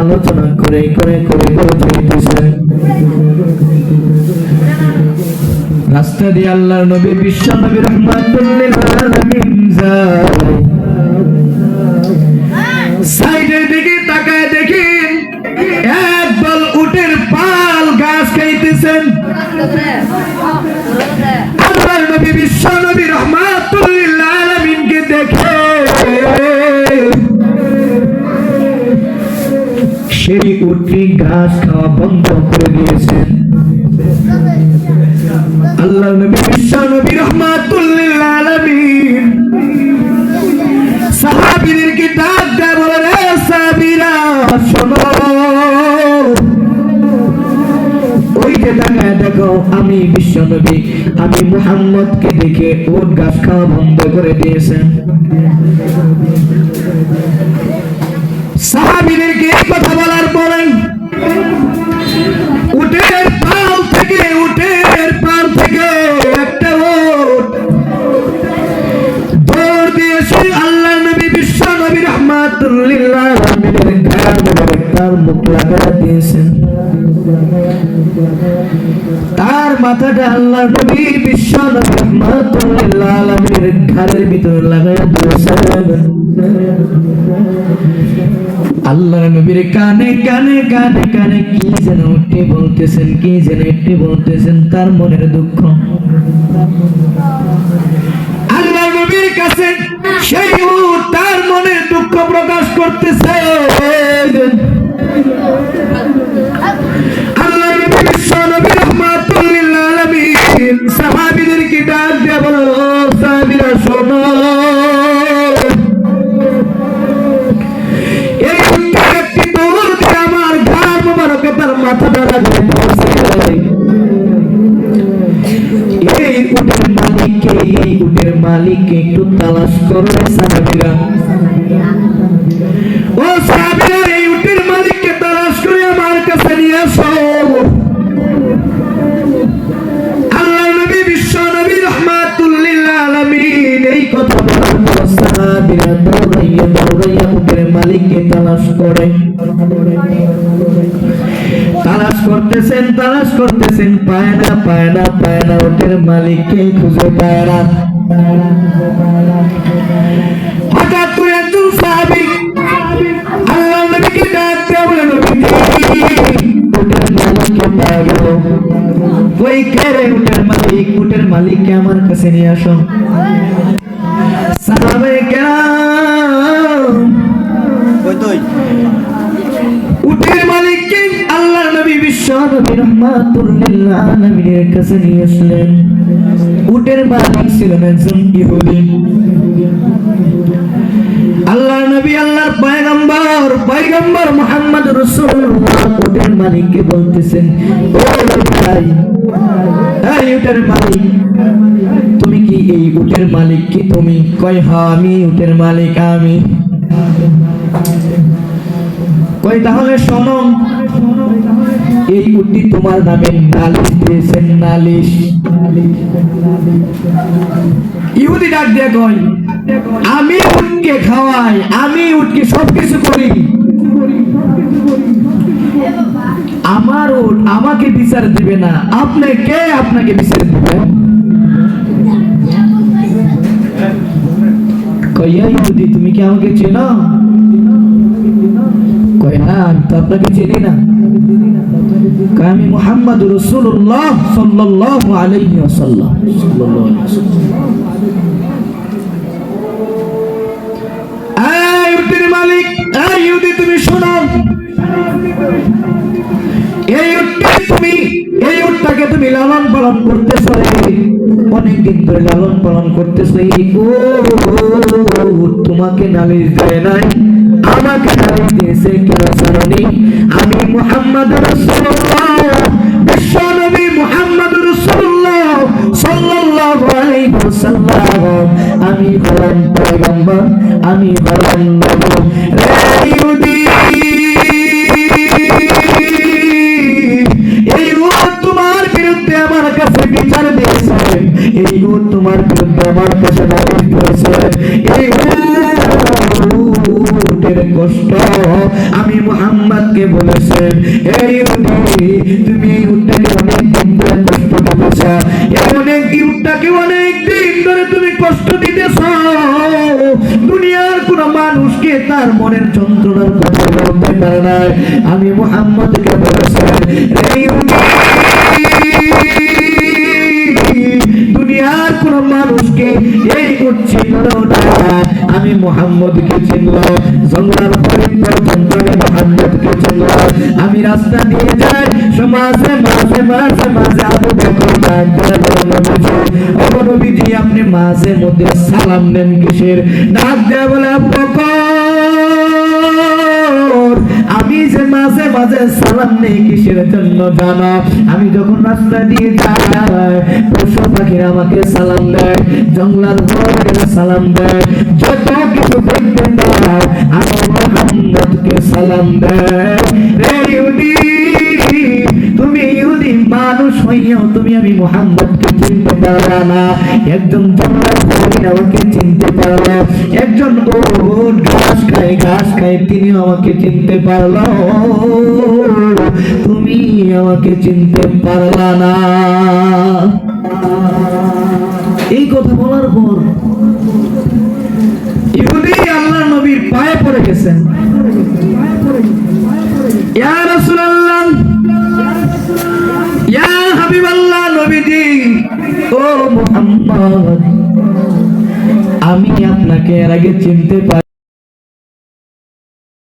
আলোচনা করে করে রাস্তা দিয়ে আল্লাহর নবী বিশ্ব নবী রহমাতুল্লিল আলামিন যায়। দিকে তাকায় দেখি একদল উটের পাল গাছ খাইতেছেন। সেই উটটি ঘাস খাওয়া বন্ধ করে দিয়েছেন। আল্লাহ নবী বিশ্ব নবী, রহমাতুল্লিল আলামিন। ডাক দেয় বলে রে সাহাবীরা, শোনো। দেখো, আমি বিশ্ব নবী, আমি মুহাম্মদকে দেখে গাছ খাওয়া বন্ধ করে দিয়েছেন। সাহাবীদেরকে তার মাথাটা আল্লাহ নবী, বিশ্ব ভিতরে দিয়েছেন। আল্লাহ নবীর কানে কানে কানে কানে কি যেন উঠে বলতেছেন, কি যেন একটি বলতেছেন, তার মনের দুঃখ। মনের দুঃখ প্রকাশ করতেছে। আল্লাহ নবী বিশ্ব নবী রহমাতুল্লিল আলামিন সাহাবীদেরকে ডাক দিয়ে বলো "ও শোনো। এই উটটা একটি তালাশ করো রে সাহাবীরা। দৌড়াইয়া দৌড়াইয়া উটের মালিককে তালাশ করে। তালাশ করতেছেন তালাশ করতেছেন, পায় না পায় না পায় না ওটের মালিককে খুঁজে পায় না। হঠাৎ করে একজন সাহাবী আল্লাহ নবীকে ডাক বলে ওই কে রে উটের মালিক? উটের মালিককে আমার কাছে নিয়ে আসো সাহাবে কেরাম মালিককে বলতেছেন তুমি কি এই উটের মালিক কি তুমি? কয় হ্যাঁ আমি উটের মালিক, আমি। তাহলে শোনো। এই তোমার নামে নালিশ দিয়েছেন, নালিশ। ইহুদি ডাক দিয়ে কয়, আমি উটকে খাওয়াই, আমি উটকে সবকিছু করি। আমার উট আমাকে বিচার দিবে না। আপনি কে আপনাকে বিচার দিবে? কইয়া ইহুদি, তুমি কি আমাকে চেনো? কয় না আমি তো আপনাকে চিনি না। আমি মোহাম্মদ রসুল্লাহ ওয়াসাল্লাম। এই উটের মালিক তুমি শোনো। এই তুমি, এই উটটাকে তুমি লালন পালন করতেছো অনেকদিন ধরে লালন পালন করতেছো। তোমাকে নালিশ দেয় নাই। আমাকে নালিশ দিয়েছে কেন জানি আমি মুহাম্মদ রাসূলুল্লাহ, বিশ্ব মুহাম্মদ রাসূলুল্লাহ সাল্লাল্লাহু আলাইহি ওয়াসাল্লাম। আমি হলাম পয়গম্বর, আমি হলাম নবী। রে তোমার বিরুদ্ধে আমার কাছে নালিশ করেছে। এই কষ্ট। আমি মোহাম্মদকে বলেছেন, এই উটি তুমি এই উটটাকে অনেক দিন ধরে কষ্ট দিতেছ। এই অনেক উটটাকে অনেক দিন ধরে তুমি কষ্ট দিতেছ। দুনিয়ার কোন মানুষকে তার মনের যন্ত্রণার কথা বলতে পারে না আমি মোহাম্মদকে বলেছেন, এই দুনিয়ার কোন মানুষকে এই চিনল না। আমি মোহাম্মদকে চিনল জঙ্গলার হরিণ পর্যন্ত আমি মোহাম্মদকে চিনল আমি রাস্তা দিয়ে যাই সমাজে মাঝে মাঝে মাঝে আবু বকর ডাক নবীজি, আপনি মাঝে মধ্যে সালাম দেন কিসের? ডাক দেয় বলে আবু বকর আমি যে মাঝে মাঝে সালাম নেই কিসের জন্য জানা? আমি যখন রাস্তা দিয়ে যাই পাখিরা আমাকে সালাম দেয়, জঙ্গলার বড়রা সালাম দেয়, যত কিছু দেখতে পায় সালাম দেয়। তুমি ইহুদি মানুষ হইয়াও তুমি আমি মোহাম্মদকে চিনতে পারলা না। একজন আমাকে চিনতে পারল। একজন ওট ঘাস খায় ঘাস খায় তিনি আমাকে চিনতে পারল। তুমি আমাকে চিনতে পারলা না। এই কথা বলার পর ইহুদি আল্লাহ নবীর পায়ে পড়ে গেছেন। আমি আপনাকে এর আগে চিনতে পারি